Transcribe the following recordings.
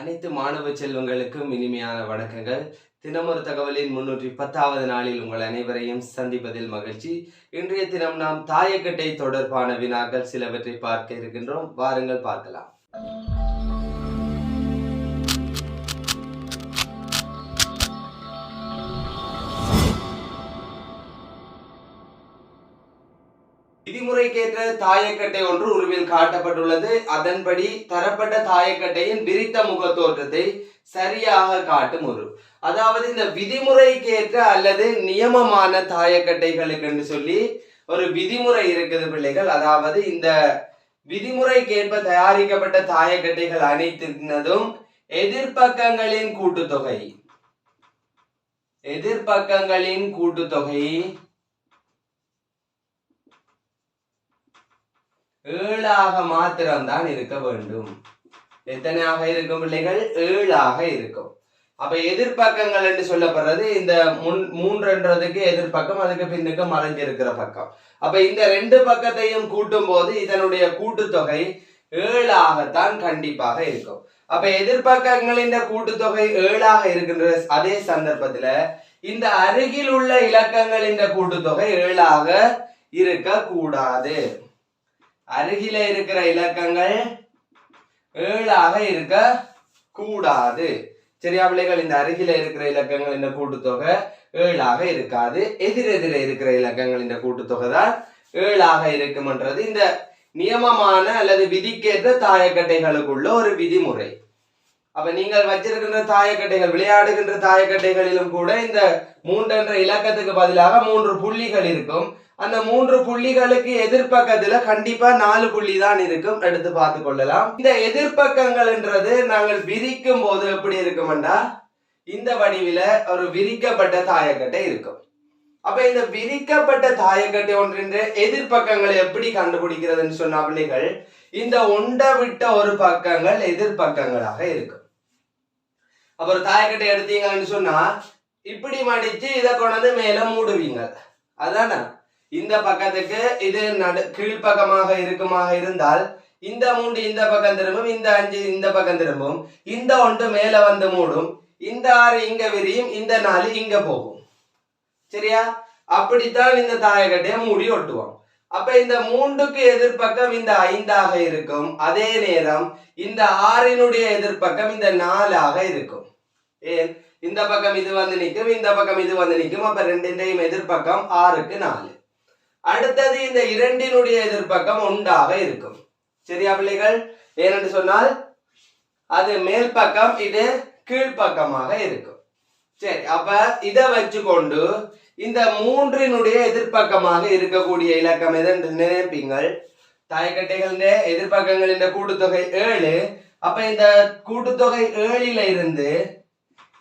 அனைத்து மாணவ செல்வங்களுக்கும் இனிமையான வணக்கங்கள். தினமொரு தகவலின் முன்னூற்றி பத்தாவது நாளில் உங்கள் அனைவரையும் சந்திப்பதில் மகிழ்ச்சி. இன்றைய தினம் நாம் தாயக்கட்டை தொடர்பான வினாக்கள் சிலவற்றை பார்க்க இருக்கின்றோம். வாருங்கள் பார்க்கலாம். விதிமுறைக்கேற்ற தாயக்கட்டை ஒன்று உருவில் காட்டப்பட்டுள்ளது. அதன்படி தரப்பட்ட தாயக்கட்டையின் விரித்த முகத்தோற்றத்தை சரியாக காட்டும் ஒரு. அதாவது இந்த விதிமுறைக்கேற்ற அல்லது நியமமான தாயக்கட்டைகளுக்கு என்று சொல்லி ஒரு விதிமுறை இருக்குது பிள்ளைகள். அதாவது இந்த விதிமுறைக்கேற்ப தயாரிக்கப்பட்ட தாயக்கட்டைகள் அனைத்தினதும் எதிர்பக்கங்களின் கூட்டுத்தொகை. எதிர்பக்கங்களின் கூட்டுத்தொகை ஏழாக மாத்திரம்தான் இருக்க வேண்டும். எத்தனையாக இருக்கும் பிள்ளைகள்? ஏழாக இருக்கும். அப்ப எதிர்பக்கங்கள் என்று சொல்லப்படுறது இந்த முன் மூன்றுன்றதுக்கு எதிர்பக்கம் அதுக்கு பின்னுக்கு மறைஞ்சிருக்கிற பக்கம். அப்ப இந்த ரெண்டு பக்கத்தையும் கூட்டும் போது இதனுடைய கூட்டுத்தொகை ஏழாகத்தான் கண்டிப்பாக இருக்கும். அப்ப எதிர்பக்கங்களின் கூட்டுத்தொகை ஏழாக இருக்கின்ற அதே சந்தர்ப்பத்துல இந்த அருகில் உள்ள இலக்கங்களின் கூட்டுத்தொகை ஏழாக இருக்க கூடாது அருகில இருக்கிற இலக்கங்கள் ஏழாக இருக்க கூடாது சரியா பிள்ளைகள்? இந்த அருகில இருக்கிற இலக்கங்கள் இந்த கூட்டுத்தொகை ஏழாக இருக்காது. எதிரெதிர இருக்கிற இலக்கங்கள் இந்த கூட்டுத்தொகை தான் ஏழாக இருக்கும்ன்றது. இந்த நியமமான அல்லது விதிக்கேற்ற தாயக்கட்டைகளுக்குள்ள ஒரு விதிமுறை. அப்ப நீங்கள் வச்சிருக்கின்ற தாயக்கட்டைகள் விளையாடுகின்ற தாயக்கட்டைகளிலும் கூட இந்த மூன்றென்ற இலக்கத்துக்கு பதிலாக மூன்று புள்ளிகள் இருக்கும். அந்த மூன்று புள்ளிகளுக்கு எதிர்ப்பக்கத்துல கண்டிப்பா நாலு புள்ளி தான் இருக்கும். எடுத்து பார்த்து கொள்ளலாம். இந்த எதிர்ப்பக்கங்கள்ன்றது நாங்கள் விரிக்கும் போது எப்படி இருக்கும்டா? இந்த வடிவில ஒரு விரிக்கப்பட்ட தாயக்கட்டை இருக்கும். அப்ப இந்த விரிக்கப்பட்ட தாயக்கட்டை ஒன்றின் எதிர்ப்பக்கங்களை எப்படி கண்டுபிடிக்கிறதுன்னு சொன்ன பிள்ளைகள் இந்த ஒண்ட விட்ட ஒரு பக்கங்கள் எதிர்ப்பக்கங்களாக இருக்கும். அப்ப ஒரு தாயக்கட்டை எடுத்தீங்கன்னு சொன்னா இப்படி மடிச்சு இதை கொண்டு மேல மூடுவீங்க. அதானே? இந்த பக்கத்துக்கு இது நடு கீழ்ப்பக்கமாக இருக்குமாக இருந்தால் இந்த மூன்று இந்த பக்கம் திரும்பும் இந்த அஞ்சு இந்த பக்கம் திரும்பும் இந்த ஒன்று மேல வந்து மூடும் இந்த ஆறு இங்க விரியும் இந்த நாலு இங்க போகும். சரியா? அப்படித்தான் இந்த தாயக்கட்டையை மூடி ஒட்டுவோம். அப்ப இந்த மூன்றுக்கு எதிர்ப்பக்கம் இந்த ஐந்தாக இருக்கும். அதே நேரம் இந்த ஆறினுடைய எதிர்ப்பக்கம் இந்த நாலாக இருக்கும். ஏன்? இந்த பக்கம் இது வந்து நிற்கும் இந்த பக்கம் இது வந்து நிற்கும். அப்ப ரெண்டின்றையும் எதிர்ப்பக்கம் ஆறுக்கு நாலு. அடுத்தது இந்த இரண்டினுடைய எதிர்ப்பக்கம் ஒன்றாக இருக்கும். சரியா பிள்ளைகள்? ஏனென்று சொன்னால் அது மேல் பக்கம் இது கீழ்ப்பக்கமாக இருக்கும். சரி அப்ப இதை வச்சுக்கொண்டு இந்த மூன்றினுடைய எதிர்ப்பக்கமாக இருக்கக்கூடிய இலக்கம் எதென்று நினைப்பீங்கள்? தாய்க்கட்டைகளின் எதிர்ப்பக்கங்களின் கூட்டுத்தொகை ஏழு. அப்ப இந்த கூட்டுத்தொகை ஏழில இருந்து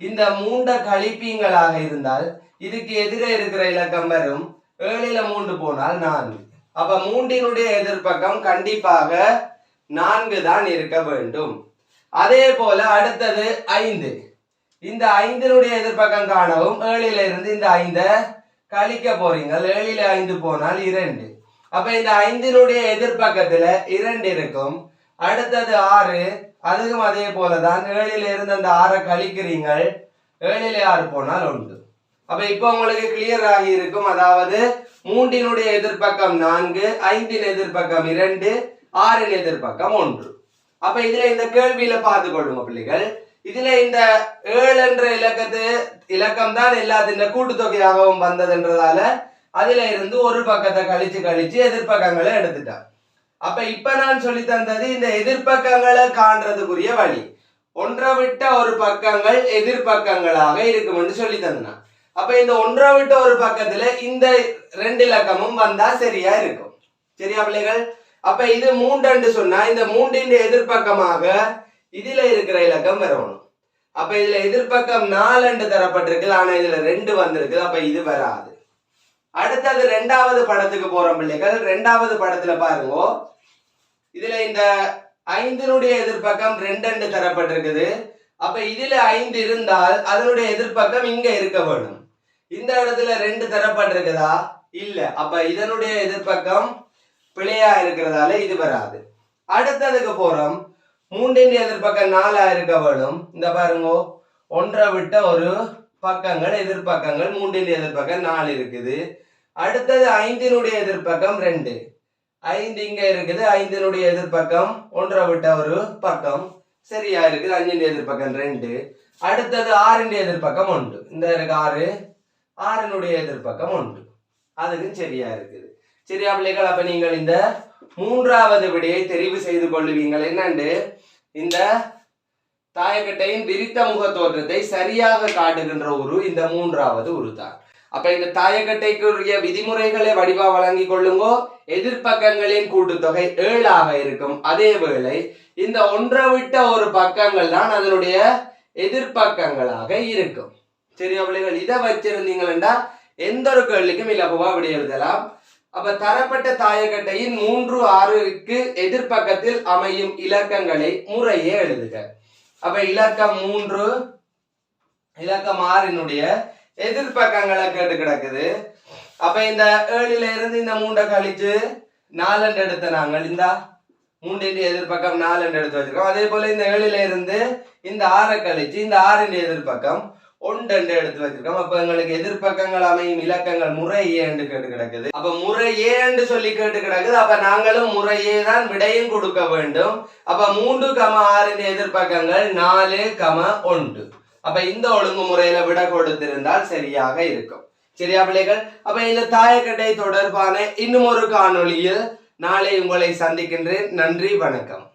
இந்த மூண்ட கழிப்பீங்களாக இருந்தால் இதுக்கு எதிரே இருக்கிற இலக்கம் வரும். ஏழில மூன்று போனால் நான்கு. அப்ப மூன்றினுடைய எதிர்ப்பக்கம் கண்டிப்பாக நான்கு தான் இருக்க வேண்டும். அதே போல அடுத்தது ஐந்து. இந்த ஐந்தினுடைய எதிர்ப்பக்கம் காணவும் ஏழில இருந்து இந்த ஐந்த கழிக்க போறீங்க. ஏழில ஐந்து போனால் இரண்டு. அப்ப இந்த ஐந்தினுடைய எதிர்ப்பக்கத்துல இரண்டு இருக்கும். அடுத்தது ஆறு. அதுக்கும் அதே போலதான். ஏழில இருந்து அந்த ஆறை கழிக்கிறீங்கள். ஏழில ஆறு போனால் ஒன்று. அப்ப இப்போ உங்களுக்கு கிளியர் ஆகி இருக்கும். அதாவது மூன்றினுடைய எதிர்ப்பக்கம் நான்கு ஐந்தின் எதிர்ப்பக்கம் இரண்டு ஆறின் எதிர்ப்பக்கம் ஒன்று. அப்ப இதுல இந்த கேள்வியில பார்த்து கொள்ளுங்க பிள்ளைகள். இதுல இந்த ஏழு என்ற இலக்கத்து இலக்கம் தான் எல்லாத்தின் கூட்டுத்தொகையாகவும் வந்ததுன்றதால அதுல இருந்து ஒரு பக்கத்தை கழிச்சு கழிச்சு எதிர்ப்பக்கங்களை எடுத்துட்டான். அப்ப இப்ப நான் சொல்லி தந்தது இந்த எதிர்ப்பக்கங்களை காண்றதுக்குரிய வழி. ஒன்றை விட்ட ஒரு பக்கங்கள் எதிர்ப்பக்கங்களாக இருக்கும் என்று சொல்லி தந்தான். அப்ப இந்த ஒன்றை விட்ட ஒரு பக்கத்துல இந்த ரெண்டு இலக்கமும் வந்தா சரியா இருக்கும். சரியா பிள்ளைகள்? அப்ப இது மூன்று சொன்னா இந்த மூன்றின் எதிர்பக்கமாக இதுல இருக்கிற இலக்கம் வரணும். அப்ப இதுல எதிர்பக்கம் நாலு தரப்பட்டிருக்கு ஆனா இதுல ரெண்டு வந்திருக்கு அப்ப இது வராது. அடுத்தது ரெண்டாவது படத்துக்கு போறோம் பிள்ளைகள். ரெண்டாவது படத்துல பாருங்க. இதுல இந்த ஐந்தினுடைய எதிர்பக்கம் ரெண்டு தரப்பட்டிருக்குது. அப்ப இதுல ஐந்து இருந்தால் அதனுடைய எதிர்பக்கம் இங்க இருக்க வேணும். இந்த இடத்துல ரெண்டு தரப்பட்டிருக்குதா இல்ல. அப்ப இதனுடைய எதிர்ப்பக்கம் பிழையா இருக்கிறதால இது வராது. அடுத்ததுக்கு போறோம். மூன்றின் எதிர்ப்பக்கம் நாலா இருக்க வேணும் இந்த பாருங்க ஒன்றை விட்ட ஒரு பக்கங்கள் எதிர்ப்பக்கங்கள் மூன்றின் எதிர்ப்பக்கம் நாலு இருக்குது. அடுத்தது ஐந்தினுடைய எதிர்ப்பக்கம் ரெண்டு. ஐந்து இங்க இருக்குது ஐந்தினுடைய எதிர்ப்பக்கம் ஒன்றை விட்ட ஒரு பக்கம் சரியா இருக்குது அஞ்சின் எதிர்ப்பக்கம் ரெண்டு. அடுத்தது ஆறின் எதிர்ப்பக்கம் ஒன்று. இந்த இருக்கு ஆறு ஆறினுடைய எதிர்ப்பக்கம் ஒன்று. அதுக்கும் சரியா இருக்குது. சரியா பிள்ளைகள் அப்ப நீங்கள் இந்த மூன்றாவது விடையை தெரிவு செய்து கொள்ளுவீங்கள். என்னண்டு? இந்த தாயக்கட்டையின் விரித்த முக தோற்றத்தை சரியாக காட்டுகின்ற உரு இந்த மூன்றாவது உரு தான் அப்ப இந்த தாயக்கட்டைக்குரிய விதிமுறைகளை வடிவா வழங்கி கொள்ளுங்கோ. எதிர்ப்பக்கங்களின் கூட்டுத்தொகை ஏழாக இருக்கும். அதே வேளை இந்த ஒன்றை விட்ட ஒரு பக்கங்கள் தான் அதனுடைய எதிர்ப்பக்கங்களாக இருக்கும். சரியா பிள்ளைகள் இதை வச்சிருந்தீங்கன்னா எந்த ஒரு கேள்விக்கும் இலகுவா அப்படி எழுதலாம் அப்ப தரப்பட்ட தாயக்கட்டையின் மூன்று ஆறுக்கு எதிர்ப்பக்கத்தில் அமையும் இலக்கங்களை முறையே எழுதுக அப்ப இலக்கம் மூன்று இலக்கம் ஆறினுடைய எதிர்ப்பக்கங்களை கேட்டு கிடக்குது அப்ப இந்த ஏழுல இருந்து இந்த மூண்டை கழிச்சு நாலண்டு எடுத்த நாங்கள் இந்த மூன்றின் எதிர்ப்பக்கம் நாலண்டு எடுத்து வச்சிருக்கோம் அதே போல இந்த ஏழுல இருந்து இந்த ஆறை கழிச்சு இந்த ஆறின் எதிர்ப்பக்கம் ஒன்றெண்டு எடுத்து வச்சிருக்கோம். அப்ப எங்களுக்கு எதிர்ப்பக்கங்கள் அமையும் இலக்கங்கள் முறை ஏண்டு கேட்டு கிடக்குது. அப்ப முறை ஏண்டு சொல்லி கேட்டு கிடக்குது. அப்ப நாங்களும் முறையே தான் விடையும் கொடுக்க வேண்டும். அப்ப மூன்று கம ஆறின் எதிர்ப்பக்கங்கள் நாலு கம ஒன்று. அப்ப இந்த ஒழுங்குமுறையில விட கொடுத்திருந்தால் சரியாக இருக்கும். சரியா பிள்ளைகள்? அப்ப இந்த தாயக்கட்டை தொடர்பான இன்னும் ஒரு காணொளியில் நாளை உங்களை சந்திக்கின்றேன். நன்றி வணக்கம்.